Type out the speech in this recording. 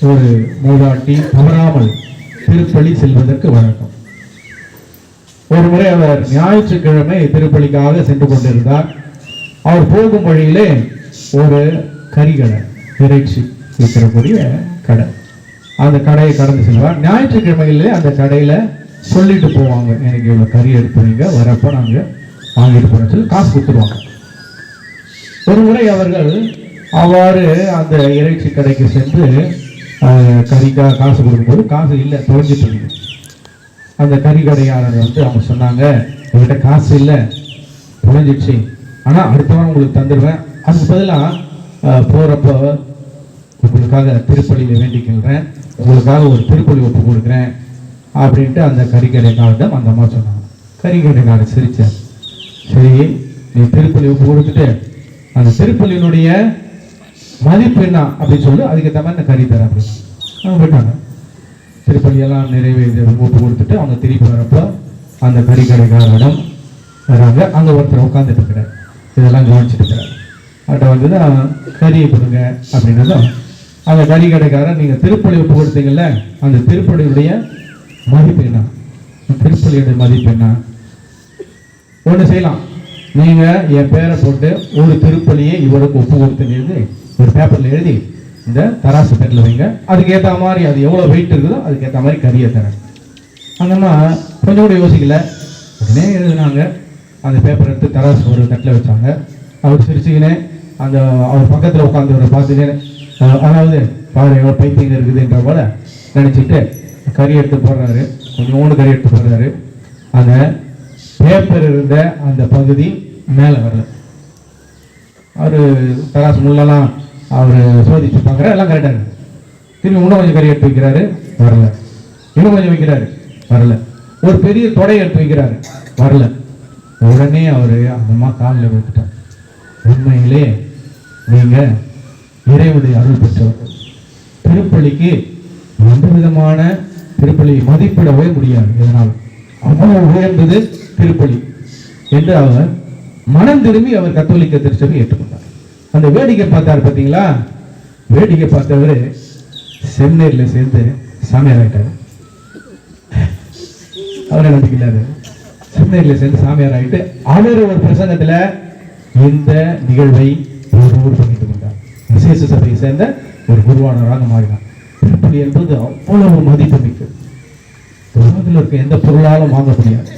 ஒரு மூதாட்டி தவறாமல் திருப்பலி செல்வதற்கு வழக்கம். ஒரு முறை அவர் ஞாயிற்றுக்கிழமை திருப்பலிக்காக சென்று கொண்டிருந்தார். அவர் போகும் வழியிலே ஒரு கறிக்கடை இறைச்சி விற்கிறக்கூடிய கடை. அந்த கடையை கடந்து செல்வார். ஞாயிற்றுக்கிழமையிலே அந்த கடையில சொல்லிட்டு போவாங்க. எனக்கு இவ்வளோ கறி எடுத்து வரப்போ நாங்கள் வாங்கிட்டு போகிறோம் சொல்லி காசு கொடுத்துருவாங்க. ஒரு முறை அவர்கள் அவ்வாறு அந்த இறைச்சி கடைக்கு சென்று கறிக்காக கறிக்கா காசு கொடுக்கும்போது காசு இல்லை தொலைஞ்சிட்டு இருக்குது அந்த கறி கடையாளர் வந்து அவங்க சொன்னாங்க என்கிட்ட காசு இல்லை தொலைஞ்சிடுச்சு ஆனால் அடுத்த வாரம் உங்களுக்கு தந்துடுவேன் அதுக்கு பதிலாக போகிறப்போ உங்களுக்காக திருப்பலியில் வேண்டிக்கிறேன் உங்களுக்காக ஒரு திருப்பலி ஒப்பு கொடுக்குறேன் அப்படின்ட்டு அந்த கறிக்கடைக்காரர்கிட்ட அந்த அம்மா சொன்னாங்க. கறிக்கடைக்காரர் சிரித்தார் சரி நீ திருப்பலி ஒப்பு கொடுத்துட்டு அந்த திருப்பலியினுடைய மதிப்பு என்ன அப்படின்னு சொல்லி அதுக்கேற்ற மாதிரி நான் கறி தரேன் அப்படின்னு. அவங்க போயிட்டாங்க திருப்பலி எல்லாம் நிறைவேறி ஒப்பு கொடுத்துட்டு அவங்க திருப்பி வரப்போ அந்த கறிக்கடைக்காரரிடம் வராங்க. அங்கே ஒருத்தர் உட்காந்துட்டு இருக்கிறார். இதெல்லாம் கவனிச்சுட்டு இருக்கிறார். அவர்கிட்ட வந்து தான் கறியை கொடுங்க அப்படின்னதும் அந்த கறி கடைக்காரன் நீங்கள் திருப்பலி ஒப்பு கொடுத்தீங்கல்ல அந்த திருப்பலியுடைய மதிப்பு என்ன? திருப்பலியுடைய மதிப்பு என்ன? ஒன்று செய்யலாம். நீங்கள் என் பேரை போட்டு ஒரு திருப்பலியை இவருக்கு ஒப்பு கொடுத்துங்கிறது ஒரு பேப்பரில் எழுதி இந்த தராசு பெட்டில் வைங்க. அதுக்கேற்ற மாதிரி அது எவ்வளோ வெயிட் இருக்குதோ அதுக்கேற்ற மாதிரி கறியை தரேன். அந்தம்மா கொஞ்சம் கூட யோசிக்கல. உடனே எழுதுனாங்க. அந்த பேப்பர் எடுத்து தராசு ஒரு தட்டில் வச்சாங்க. அவர் சிரிச்சுக்கினே அந்த அவர் பக்கத்தில் உட்காந்தவரை பார்த்துக்கினே அதாவது பாரு எவ்வளோ பைத்தியம் இருக்குதுன்ற போல நினச்சிட்டு கறி எடுத்து போடுறாரு. கொஞ்சோண்டு கறி எடுத்து போடுறாரு. அதை பேப்பர் இருந்த அந்த பகுதி மேலே வரல அவர் தராசு முள்ளெல்லாம் அவர் சோதிச்சு பார்க்குறாரு எல்லாம் கரெக்டாக இருக்கு. திரும்பி இன்னும் கொஞ்சம் கறி எடுத்து வைக்கிறாரு வரல. இன்னும் கொஞ்சம் வைக்கிறாரு வரல. ஒரு பெரிய தொடை எடுத்து வைக்கிறாரு வரல. உடனே அவர் அந்த அம்மா காலில் விட்டுட்டார் உண்மையிலே நீங்கள் இறைவனுடைய அருள் பெற்றவர்கள் திருப்பலிக்கு எந்த விதமான திருப்பலி மதிப்பிடவே முடியாது இதனால். அவ்வளவு உயர்ந்தது திருப்பலி என்று அவர் மனம் திரும்பி அவர் கத்தோலிக்க திருச்சபை ஏற்றுக்கொண்டார். அந்த வேடிக்கை பார்த்தார் பார்த்தீங்களா? வேடிக்கை பார்த்தவர் செமினேரில் சேர்ந்து சாமியார் ஆயிட்டார். அவரை நம்பிக்கிறாரு செமினேரியில் சேர்ந்து சாமியார் ஆயிட்டு அவர் ஒரு பிரசங்கத்துல இந்த நிகழ்வை ஒருவர் பண்ணிட்டு கொண்டார். விசேஷ சபையை சேர்ந்த ஒரு குருவானவராக மாறினார். திருப்பலி என்பது அவ்வளவு மதிப்பு மிக்கது உலகத்தில் இருக்க எந்த பொருளாலும் வாங்க முடியாது.